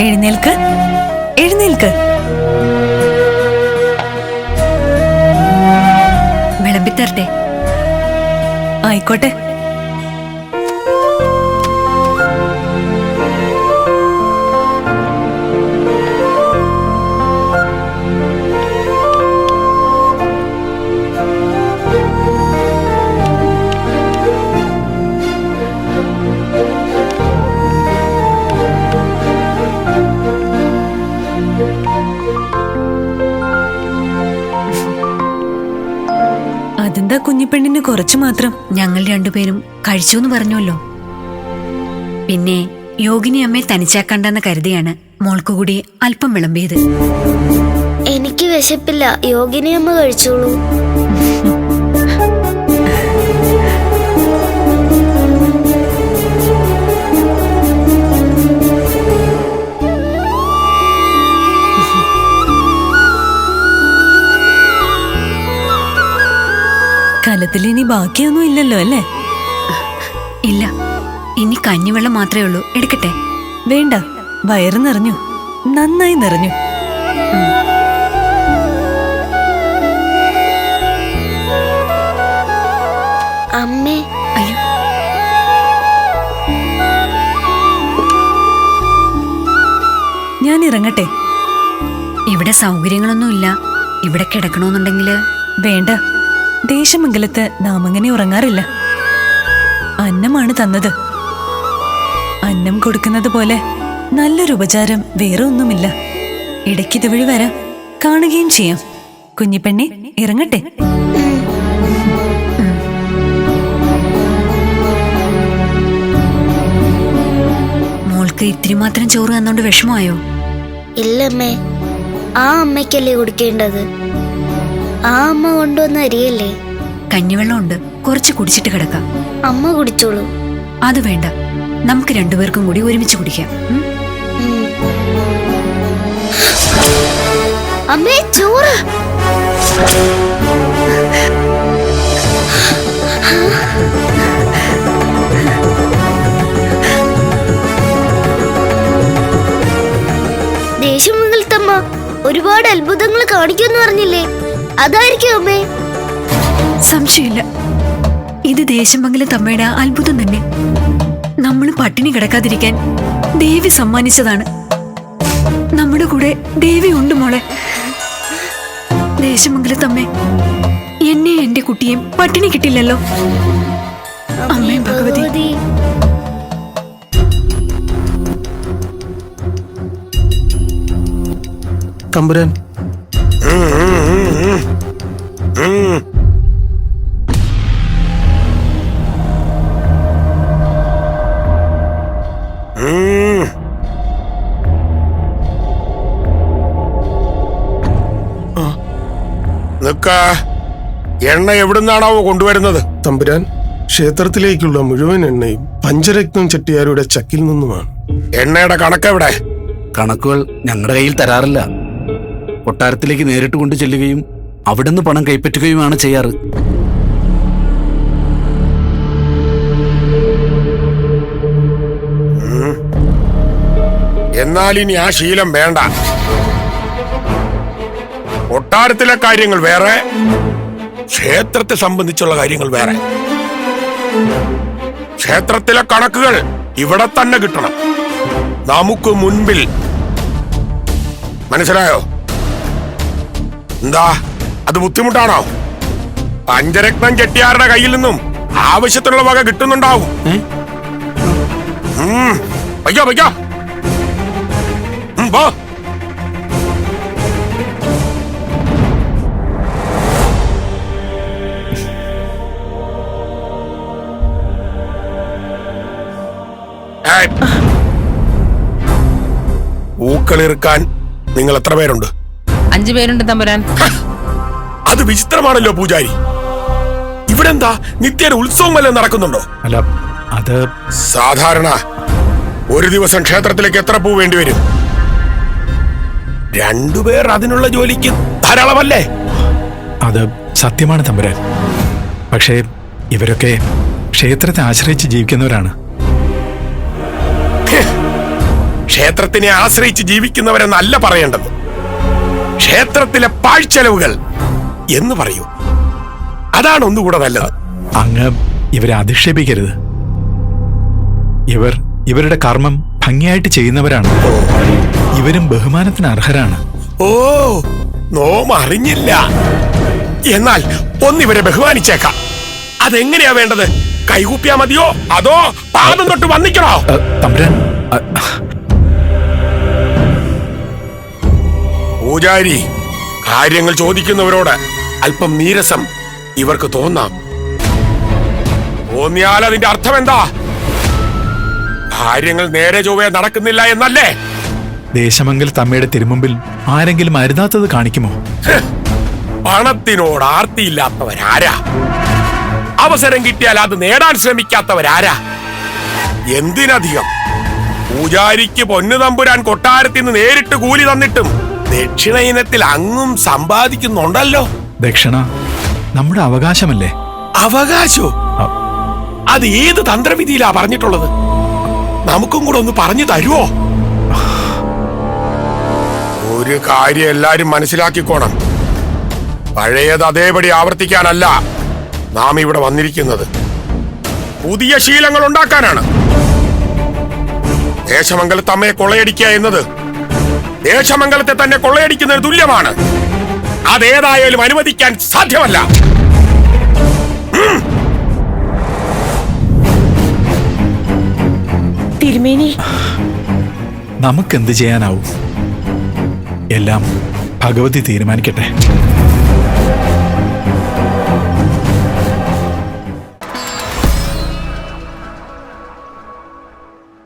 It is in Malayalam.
എഴുന്നേൽക്ക്. എഴുന്നേൽക്ക്. വിളമ്പിത്തരട്ടെ. ആയിക്കോട്ടെ. അതെന്താ കുഞ്ഞിപ്പെണ്ണിന് കുറച്ചു മാത്രം. ഞങ്ങൾ രണ്ടുപേരും കഴിച്ചു എന്ന് പറഞ്ഞുവല്ലോ. പിന്നെ യോഗിനി അമ്മയെ തനിച്ചാക്കണ്ടെന്ന് കരുതിയാണ് മോൾക്കുകൂടി അല്പം വിളമ്പിയത്. എനിക്ക് വിശപ്പില്ല. യോഗിനി അമ്മ കഴിച്ചോളൂ. കലത്തിൽ ഇനി ബാക്കിയൊന്നും ഇല്ലല്ലോ അല്ലേ? ഇല്ല. ഇനി കഞ്ഞിവെള്ളം മാത്രമേ ഉള്ളൂ. എടുക്കട്ടെ? വേണ്ട. വയറ് നിറഞ്ഞു. നന്നായി നിറഞ്ഞു. അമ്മേ. അയ്യോ. ഞാൻ ഇറങ്ങട്ടെ. ഇവിടെ സൗകര്യങ്ങളൊന്നുമില്ല. ഇവിടെ കിടക്കണമെന്നുണ്ടെങ്കിൽ വേണ്ട. ദേശമംഗലത്ത് നാം അങ്ങനെ ഉറങ്ങാറില്ല. അന്നമാണ് തന്നത്. അന്നം കൊടുക്കുന്നത് പോലെ നല്ലൊരു ഉപചാരം വേറെ ഒന്നുമില്ല. ഇടയ്ക്ക് ഇതുവഴി വരാം. കാണുകയും ചെയ്യാം. കുഞ്ഞിപ്പെണ്ണി ഇറങ്ങട്ടെ. മോൾക്ക് ഇത്തിരി മാത്രം ചോറ് തന്നോണ്ട് വിഷമമായോ? ഇല്ലമ്മേ ആ അമ്മയ്ക്കല്ലേ കൊടുക്കേണ്ടത്. ആ അമ്മ കൊണ്ടുവന്ന അരിയല്ലേ? കഞ്ഞിവെള്ളം ഉണ്ട് കുറച്ച് കുടിച്ചിട്ട് കിടക്കാം. അമ്മ കുടിച്ചോളൂ. അത് വേണ്ട. നമുക്ക് രണ്ടുപേർക്കും കൂടി ഒരുമിച്ച് കുടിക്കാം. അമ്മേ ചോറ്. ദേശമംഗലത്തമ്മ ഒരുപാട് അത്ഭുതങ്ങൾ കാണിക്കുമെന്ന് പറഞ്ഞില്ലേ? അതായിരിക്കും അമ്മേ. സംശയമില്ല. ഇത് ദേശമംഗലം തമ്മയുടെ അത്ഭുതം തന്നെ. നമ്മൾ പട്ടിണി കിടക്കാതിരിക്കാൻ ദേവി സമ്മാനിച്ചതാണ്. നമ്മുടെ കൂടെ ദേവി ഉണ്ട് മോളെ. ദേശമംഗലം തമ്മേ എന്നെ എന്റെ കുട്ടിയെയും പട്ടിണി കിട്ടില്ലല്ലോ. അമ്മേ ഭഗവതി ഭഗവതി. തമ്പുരാൻ നിക്ക. എണ്ണ എവിടുന്നാണാവോ കൊണ്ടുവരുന്നത്? തമ്പുരാൻ ക്ഷേത്രത്തിലേക്കുള്ള മുഴുവൻ എണ്ണയും പഞ്ചരത്നം ചെട്ടിയാരുടെ ചക്കിൽ നിന്നുമാണ്. എണ്ണയുടെ കണക്കെവിടെ കണക്കുകൾ ഞങ്ങളുടെ കയ്യിൽ തരാറില്ല. കൊട്ടാരത്തിലേക്ക് നേരിട്ട് കൊണ്ടു ചെല്ലുകയും അവിടുന്ന് പണം കൈപ്പറ്റുകയുമാണ് ചെയ്യാറ്. എന്നാൽ ഇനി ആ ശീലം വേണ്ട. കൊട്ടാരത്തിലെ കാര്യങ്ങൾ വേറെ ക്ഷേത്രത്തെ സംബന്ധിച്ചുള്ള കാര്യങ്ങൾ വേറെ. ക്ഷേത്രത്തിലെ കണക്കുകൾ ഇവിടെ തന്നെ കിട്ടണം. നമുക്ക് മുൻപിൽ. മനസ്സിലായോ? എന്താ? അത് ബുദ്ധിമുട്ടാണോ? പഞ്ചരത്നം ചെട്ടിയാരുടെ കയ്യിൽ നിന്നും ആവശ്യത്തിനുള്ള വക കിട്ടുന്നുണ്ടാവും. വയ്ക്കോ. ഉം, പോ. പൂക്കളിറുക്കാൻ നിങ്ങൾ എത്ര പേരുണ്ട്? അഞ്ചു പേരുണ്ട് തമ്പുരാൻ. അത് വിചിത്രമാണല്ലോ പൂജാരി. ഇവിടെ എന്താ നിത്യേന ഉത്സവം വല്ലതും നടക്കുന്നുണ്ടോ? അല്ല അത് സാധാരണ ഒരു ദിവസം ക്ഷേത്രത്തിലേക്ക് എത്ര പൂ വേണ്ടി വരും? രണ്ടുപേർ അതിനുള്ള ജോലിക്ക് ധാരാളമല്ലേ? അത് സത്യമാണ് തമ്പുരാൻ. പക്ഷേ ഇവരൊക്കെ ക്ഷേത്രത്തെ ആശ്രയിച്ച് ജീവിക്കുന്നവരാണ്. ക്ഷേത്രത്തിനെ ആശ്രയിച്ച് ജീവിക്കുന്നവരെന്നല്ല പറയേണ്ടത്. ക്ഷേത്രത്തിലെ പാഴ്ചെലവുകൾ എന്ന് പറയൂ. അതാണ് ഒന്നുകൂടെ നല്ലത്. അങ്ങ് ഇവരെ അധിക്ഷേപിക്കരുത്. ഇവർ ഇവരുടെ കർമ്മം ഭംഗിയായിട്ട് ചെയ്യുന്നവരാണ്. ഇവരും ബഹുമാനത്തിന് അർഹരാണ്. ഓ നോം അറിഞ്ഞില്ല. എന്നാൽ ഒന്നിവരെ ബഹുമാനിച്ചേക്കാം. അതെങ്ങനെയാ വേണ്ടത്? കൈകൂപ്പിയാ മതിയോ? അതോ പാദം തൊട്ട് വന്നിക്കണോ? തമ്പുരാൻ പൂജാരി കാര്യങ്ങൾ ചോദിക്കുന്നവരോട് അല്പം നീരസം ഇവർക്ക് തോന്നാം. തോന്നിയാൽ അതിന്റെ അർത്ഥം എന്താ കാര്യങ്ങൾ നേരെ ചൊവ്വേ നടക്കുന്നില്ല എന്നല്ലേ? ദേശമംഗൽ തമ്മയുടെ തിരുമുമ്പിൽ ആരെങ്കിലും അരുതാത്തത് കാണിക്കുമോ? പണത്തിനോട് ആർത്തിയില്ലാത്തവരാരാ? അവസരം കിട്ടിയാൽ അത് നേടാൻ ശ്രമിക്കാത്തവരാരാ? എന്തിനധികം? പൂജാരിക്ക് പൊന്നു തമ്പുരാൻ കൊട്ടാരത്തിൽ നിന്ന് നേരിട്ട് കൂലി തന്നിട്ടും ദക്ഷിണ ഇനത്തിൽ അങ്ങും സമ്പാദിക്കുന്നുണ്ടല്ലോ. ദക്ഷിണ നമ്മുടെ അവകാശമല്ലേ? അവകാശോ? അത് ഏത് തന്ത്രവിധിയിലാ പറഞ്ഞിട്ടുള്ളത്? നമുക്കും കൂടെ ഒന്ന് പറഞ്ഞു തരുവോ? ഒരു കാര്യം എല്ലാരും മനസ്സിലാക്കിക്കോണം. പഴയത് അതേപടി ആവർത്തിക്കാനല്ല നാം ഇവിടെ വന്നിരിക്കുന്നത്. പുതിയ ശീലങ്ങൾ ഉണ്ടാക്കാനാണ്. ദേശമംഗലത്തമ്മയെ കൊളയടിക്കുക കൊള്ളയടിക്കുക എന്നത് ദേശമംഗലത്തെ തന്നെ കൊള്ളയടിക്കുന്നതിന് തുല്യമാണ്. അതേതായാലും അനുവദിക്കാൻ സാധ്യമല്ല. തിരുമേനി. നമുക്കെന്ത് ചെയ്യാനാവും? എല്ലാം ഭഗവതി തീരുമാനിക്കട്ടെ.